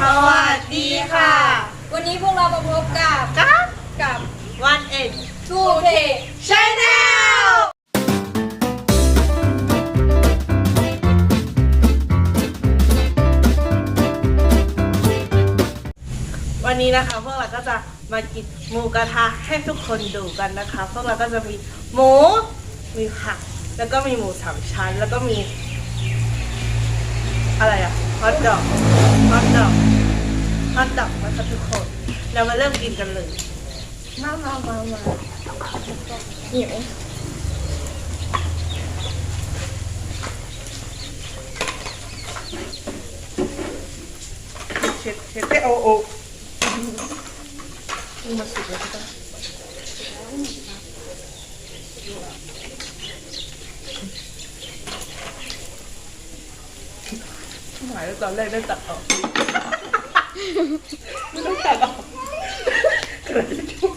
สวัสดีค่ะ วันนี้พวกเรามาพบกับกับกับวันเอ็ดทูเพชแนลวันนี้นะคะพวกเราก็จะมากินหมูกระทะให้ทุกคนดูกันนะคะ พวกเราก็จะมีหมูมีผัก แล้วก็มีหมูสามชั้น แล้วก็มีอะไรอะ ฮอทดอกฮอทดอกฮอทดอกนะคะทุกคน เรามาเริ่มกินกันเลย มามามามาหิวเช็ดเช็ดเตโอโอมาสุดแล้วใช่ปะ หมายแล้วตอนแรกได้ตัดออกไม่ต้องตัดออกกระดาษทิชชู่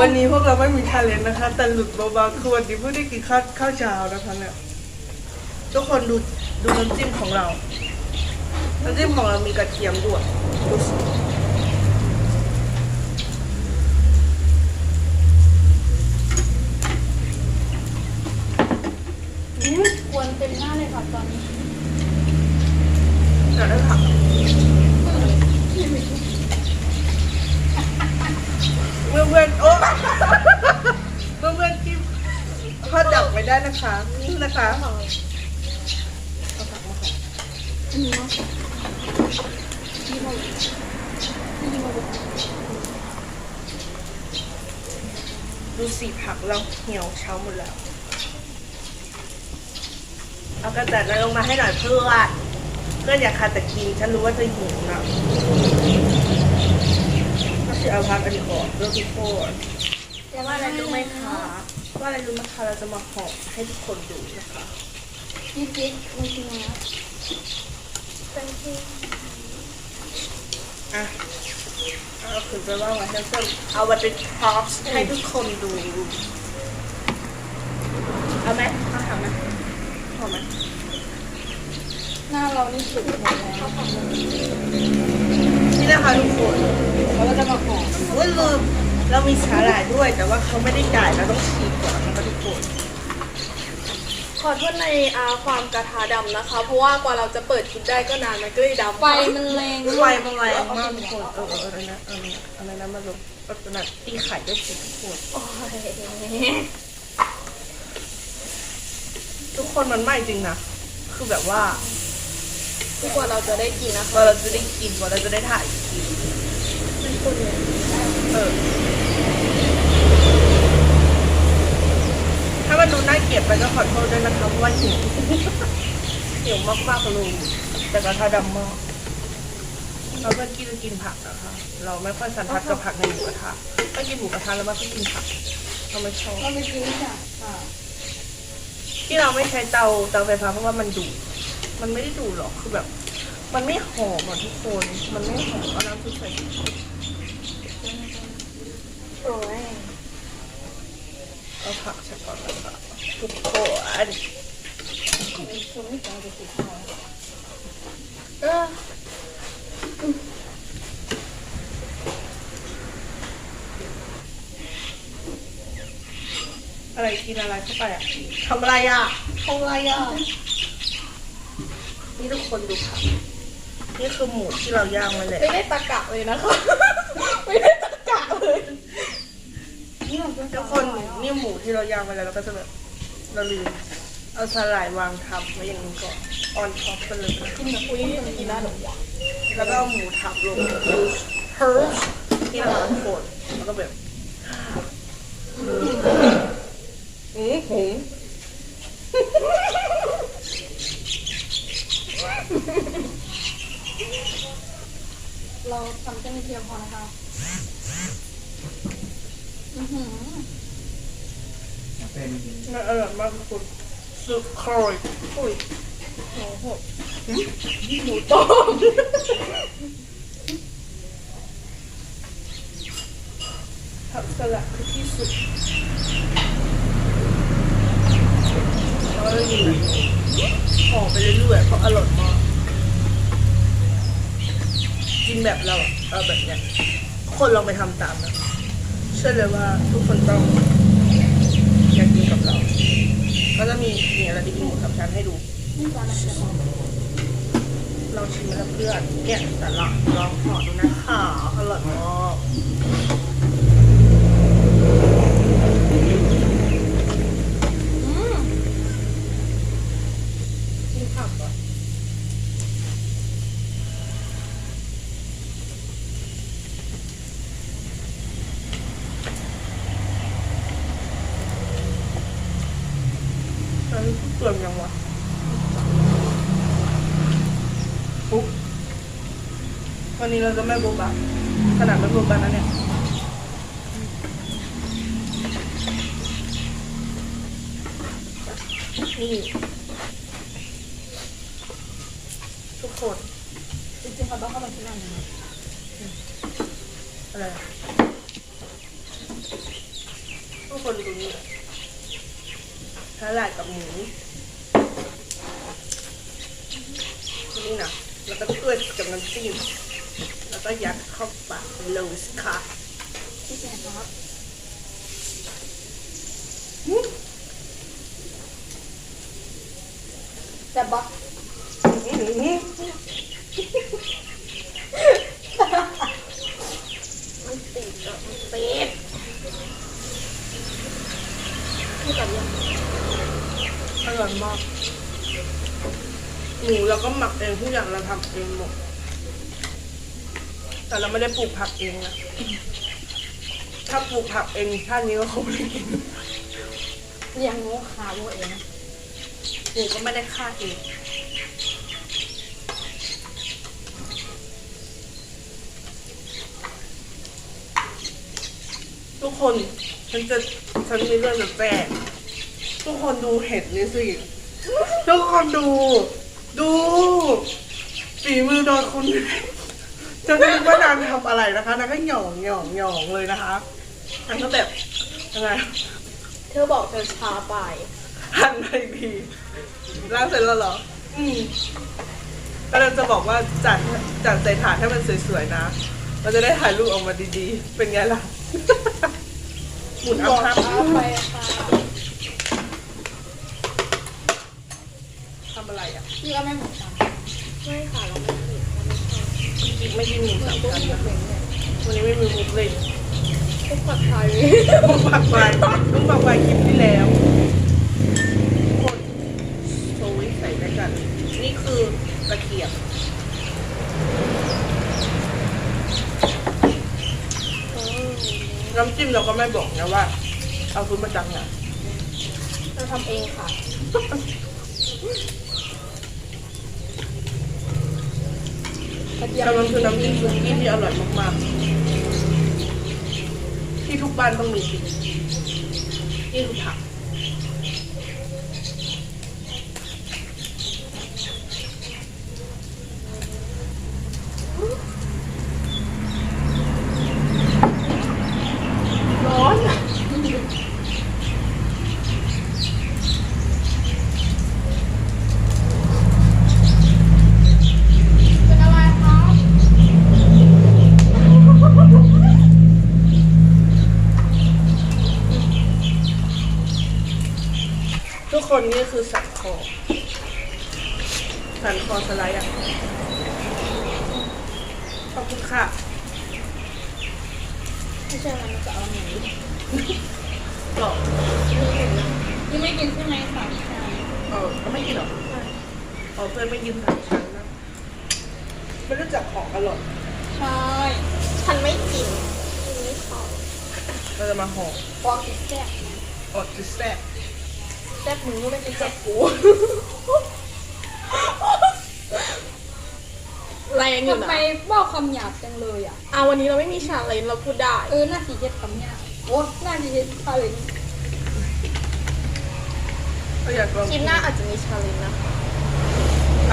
วันนี้พวกเราไม่มีทาเลนต์นะคะ แต่หลุดเบาๆคือวันนี้เพิ่งได้กินข้าวข้าวเช้านะคะเนี่ยทุกคนดูดูน้ำจิ้มของเรา น้ำจิ้มของเรามีกระเทียมด้วยดูสิ ควรเต็มหน้เลยค่ะตอนนี้อยากได้ผักเพื่อเพื่อนโอ้เพื่อนเพื่อนๆที่ทอดดักไว้ได้นะคะนี่นะคะอันนี้เนาะนี่เรานี่เราดูสีผักเราเหี่ยวเช้าหมดแล้ว เอากระดาษนั้นลงมาให้หน่อยเพื่อนเพื่อนอยากคาแต่กินฉันรู้ว่าเธอหิวนะก็คือเอาพักอันนี้ก่อนเริ่มที่โคตรแต่ว่าว่าอะอะไรไรรู้รู้ไหไหมมคะคะว่าอะไรรู้ไหมคะเราจะมาห่อให้ทุกคนดูนะคะนี่จิ๊กมันคือนะเป็นที่อะเอาคือไปว่าไว้แล้วก็เอาไว้เป็นพร็อพให้ทุกคนดูเอาไหมเอาทำไหม หอมไหมหน้าเรานี่สุดหมดแล้วนี่นะคะทุกคนเราก็จะมาห่อเว้ยลืมเรามีสาหร่ายด้วย แต่ว่าเขาไม่ได้จ่ายเราต้องฉีกก่อนนะคะทุกคนขอโทษในอาความกระทาดำนะคะ เพราะว่ากว่าเราจะเปิดคลิปได้ก็นานมันก็เลยดำไฟมันแรงไฟมันแรงมากทุกคนเออเออเออนะเออนะอะไรนะมาลงลักษณะตีไข่ได้สิทุกคนโอ้ย ทุกคนมันไหม้จริงนะ คือแบบว่าทุกกว่าเราจะได้กินนะคะกว่าเราจะได้กินกว่าเราจะได้ถ่ายคลิปเออ ถ้ามันดูน่าเกลียดไปก็ขอโทษด้วยนะคะเพราะว่าหิว หิวมากๆเลยแต่กระทะดำมากเราเพื่อนกินกินผักนะคะ เราไม่ค่อยสันทัดกับผักในหมูกระทะไม่กินหมูกระทะแล้วไม่ค่อยกินผักเราไม่ชอบ เราไปกินจ้ะอ่า ที่เราไม่ใช้เตาเตาไฟฟ้าเพราะว่ามันดูมันไม่ได้ดูหรอกคือแบบ มันไม่หอมอะทุกคน มันไม่หอมเอาน้ำซุปใส่โอ้ยเอาผักใส่ก่อนนะคะทุกคนคนไม่ต้องไปติดหอเออ อะไรกินอะไรเข้าไปอะทำอะไรอะทำอะไรอะ นี่ทุกคนดูค่ะ นี่คือหมูที่เราย่างไว้เลยไม่ได้ตะกะเลยนะคะ ไม่ได้ตะกะเลยนี่เราจะทุกคนนี่หมูที่เราย่างไว้แล้วเราก็จะแบบเราลืมเอาสลายวางทับไว้อย่างนี้ก่อนออนท็อปไปเลยกินแบบคุยกินได้หรอวะแล้วก็เอาหมูทับลงเฮิร์ชที่เราทุกคนแล้วก็แบบ อืมหุงเราทำแค่นิดเดียวพอนะคะ อือหือเป็นน่าอร่อยมากทุกคนสุดคอยอุ้ยโอ้โหหมูต้ม ผักสลัดคือที่สุดเราอยู่ เรื่อยๆเพราะอร่อยมากกินแบบเราอะเอาแบบเนี้ยทุก คนลองไปทำตามนะเชื่อเลยว่าทุกคนต้องอยากกินกับเรา ก็จะมีมีอะไรที่หมูสามชั้นให้ดู เราชิมแล้วเพื่อนเนี่ยแต่ลองลองห่อดูนะคะอร่อยมากนผักก่อนตอนนี้ เปลือกยังวะปุ๊บวันนี้เราจะไม่โบบะขนาดไม่โบบะนะเนี่ยนี่ทุกคนจริงๆเขาต้องเข้ามาที่ร้านนะอะไรอะทุกคนดูนี่สา หร่ายกับหมูนี่นะแล้วก็ต้วยกับน้ำจิ้มแล้วก็ยัดเข้าปากเลยสิค่ะที่แจกครับอืมแต่บอกอืมอืมมันติดอะมันติดนี่กับยัง อร่อยมากหมูเราก็หมักเองทุกอย่างเราทำเองหมด แต่เราไม่ได้ปลูกผักเองนะ ถ้าปลูกผักเองท่านนี้ก็คงไม่ได้กินเลี้ยงงูขาวงูเองหมูก็ไม่ได้ฆ่าเองทุกคนฉันจะฉันมีเรื่องจะแจ้ง ทุกคนดูเห็ดนี่สิ ทุกคนดู ดูฝีมือโดนคนจะนึกว่านางทำอะไรนะคะนางก็หย่องหย่องหย่องเลยนะคะนางก็แบบยังไงเธอบอกเธอช้าไปหันไปอีกทีล้างเสร็จแล้วเหรอ อืมก็เลยจะบอกว่าจัดจัดใส่ถาดให้มันสวยๆนะเราจะได้ถ่ายรูปออกมาดีๆ เป็นไงล่ะ หมุนเอาบอกครับช้าไปค่ะ ทำอะไรอะ พี่ก็ไม่เหมือนกันไม่ค่ะเราไม่ผิดอีกไม่กินหมูสามชั้นหมนะวันนี้ไม่มีมุกเลยทุกผัดไทยมุกปากไฟมุกปากไฟคลิปที่แล้วคนโชว์ใส่ด้วยกัน นี่คือกระเทียมน้ำจิ้มเราก็ไม่บอกนะว่า เอาซื้อมาจากไหนเราทำเองค่ะ กระเทียมแต่มันคือน้ำจิ้มซุกี้ที่อร่อยมากๆ ที่ทุกบ้านต้องมีกินนี่คือผัก ร้อนอะ เป็นอะไรครับ ทุกค นนี่คือสันคอ สันคอสไลด์อะ ขอบคุณค่ะ ไม่ใช่มันจะเอาหนูหรอพี่ไม่กินใช่ไหมสามชามเออเขาไม่กินหรออ๋อเพื่อนไม่กินสามชั้นนะไม่รู้จักของอร่อยใช่ ฉันไม่กินกินไม่พอเราจะมาห่อปอกแซ่บอดจิแซ่บ แซ่บมึงก็ไม่กินแซ่บกูแรงอยู่ทำนะไมบอกคำหยาบจังเลยอะอะวันนี้เราไม่มีชาเลนจ์เราพูดได้เออหน้าสีเจ็ดคำหยาบโอ้หน้าสีเจ็ดคำเลยก็อยากลองคลิปหน้าอาจจะมีชาเลนจ์นะคะ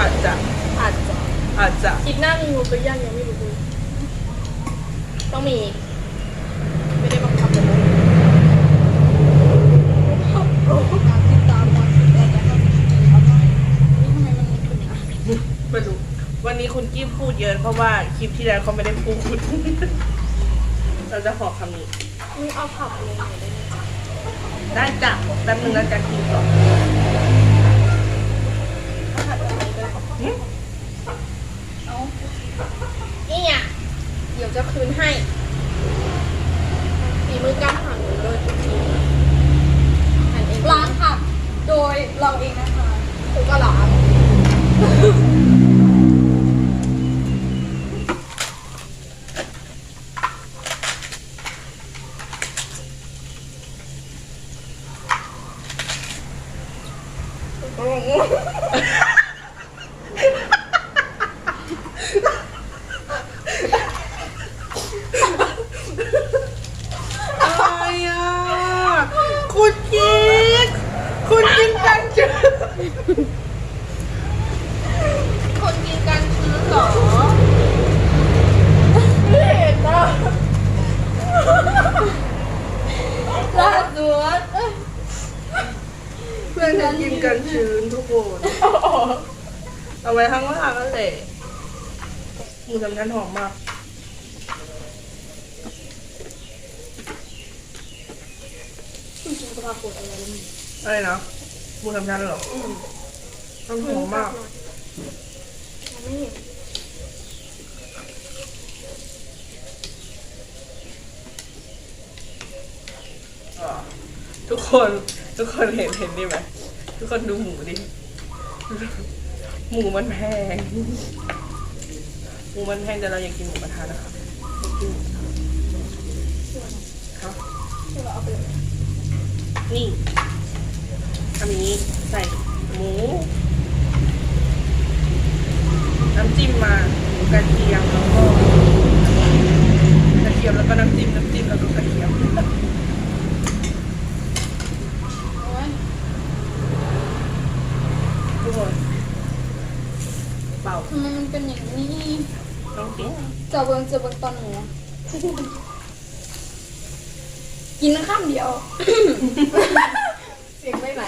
อาจจะอาจจะอาจจะคลิปหน้ามีงูตัวย่างยังไม่รู้เลยต้องมี ไม่ได้บังคับเลยนะ ติดตามมาติดตามแล้วก็เอาหน่อยนี่ทำไมมันเป็น ที่พูดเยอะเพราะว่าคลิปที่แล้วเขาไม่ได้พูด เราจะขอคำนี้ มึงเอาผักลงหน่อยได้ไหมคะได้จ้ะแป๊บนึงแล้วจะกินก่อนเอาผักลงไปด้วยค่ะหึเอานี่อะเดี๋ยวจะคืนให้ฝีมือการหั่นหนูเลยทุกทีหั่นเองล้างผักโดยเราเองนะคะถูกก็ล้าง อะไรอะคุณกินคุณกินกันจืด คนกินกันชื้นเหรอไม่เห็นนะ ลาดตัวเอ้ย เพื่อนจะกินกันชื้นทุกคน เอาไว้ข้างล่างนั่นแหละหมูสามชั้นหอมมากอะไรนะหมูสามชั้นเหรอมันหอมมากทุกคนทุกคนเห็นเห็นนี่ไหมทุกคนดูหมูดิ หมูมันแพง หมูมันแพงแต่เรายังกินหมูกระทะนะคะอยากกินหมูกระทะครับที่เราเอาไปเลยนี่อันนี้ใส่หมู น้ำจิ้มมาหมูกระเทียมแล้วก็กระเทียมแล้วก็น้ำจิ้มน้ำจิ้มแล้วก็กระเทียม โอ้ย ทุกคนเป่า ทำไมมันเป็นอย่างนี้ต้องกินจะเบิงจะเบิงตอนหนูกินข้ามเดียว เสียงไปไหน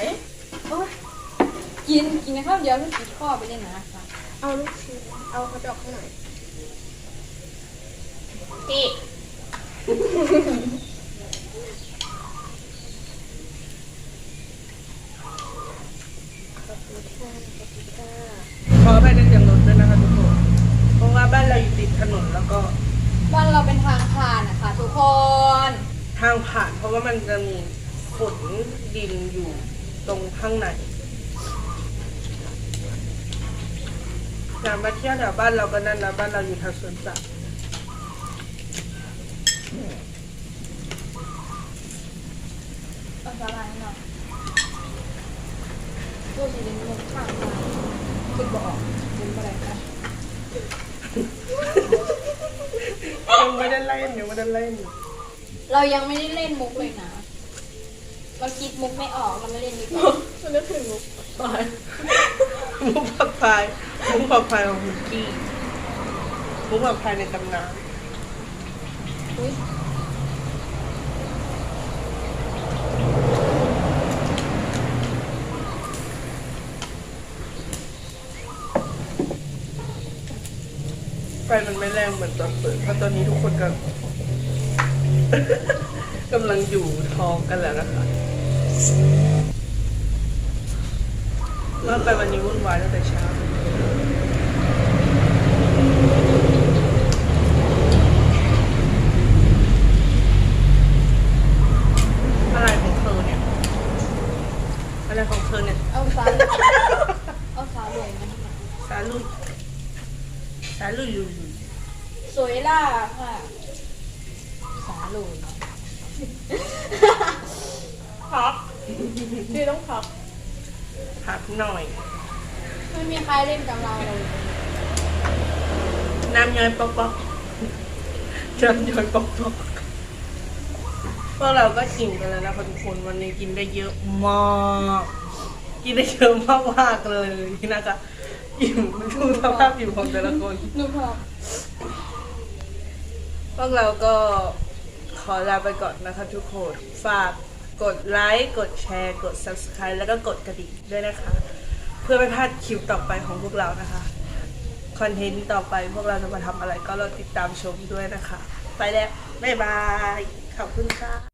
โอ๊ยกินกินข้าวเดียวไม่ติดข้อไปเลยนะเอาลูกชิ้นเอากระจอกข้างไหนพี่ ขอ บ้านเราอยู่ติดถนนแล้วก็บ้านเราเป็นทางผ่านนะคะทุกคนทางผ่านเพราะว่ามันจะมีฝนดินอยู่ตรงข้างในอยากมาเที่ยวแถวบ้านเราก็นั่นนะบ้านเราอยู่ทางสวนสัตว์เอาสาหร่ายให้หน่อยตัวสีแดงมันข้างมาคิดบออกเป็นอะไรคะ ยังไม่ได้เล่นยังไม่ได้เล่น เรายังไม่ได้เล่นมุกเลยนะเราคิดมุกไม่ออกเราไม่เล่นดีกว่ามันนึกถึงลูกตายมุกผักพายมุกผักพายของคุกกี้มุกผักพายในตำนานอุ๊ย มันไม่แรงเหมือนตอนเปิดเพราะตอนนี้ทุกคนกำลังกำลังอยู่ท้องกันแล้วนะคะว่าไปวันนี้วุ่นวายตั้งแต่เช้าอะไรของเธอเนี่ย อะไรของเธอเนี่ย เอาสาเอาสาหร่ายมาให้หน่อยสาลุยสาลุยลุยลุย สวยล่ะค่ะสาหร่ายพักพี่ต้องพักพักหน่อย ไม่มีใครเล่นกับเราเลยน้ำย้อยปอกปอกน้ำย้อยปอกปอกพวกเราก็อิ่มกันแล้วนะคะทุกคนวันนี้กินได้เยอะมากกินได้เยอะมากมากๆเลยนะคะอิ่มดูสภาพอิ่มของแต่ละคนหนูพอ พวกเราก็ขอลาไปก่อนนะคะทุกคน ฝากกดไลค์ กดแชร์ กด subscribe แล้วก็กดกระดิ่งด้วยนะคะ เพื่อไม่พลาดคลิปต่อไปของพวกเรานะคะ คอนเทนต์ต่อไปพวกเราจะมาทำอะไรก็รอติดตามชมด้วยนะคะ ไปแล้ว บ๊ายบาย ขอบคุณค่ะ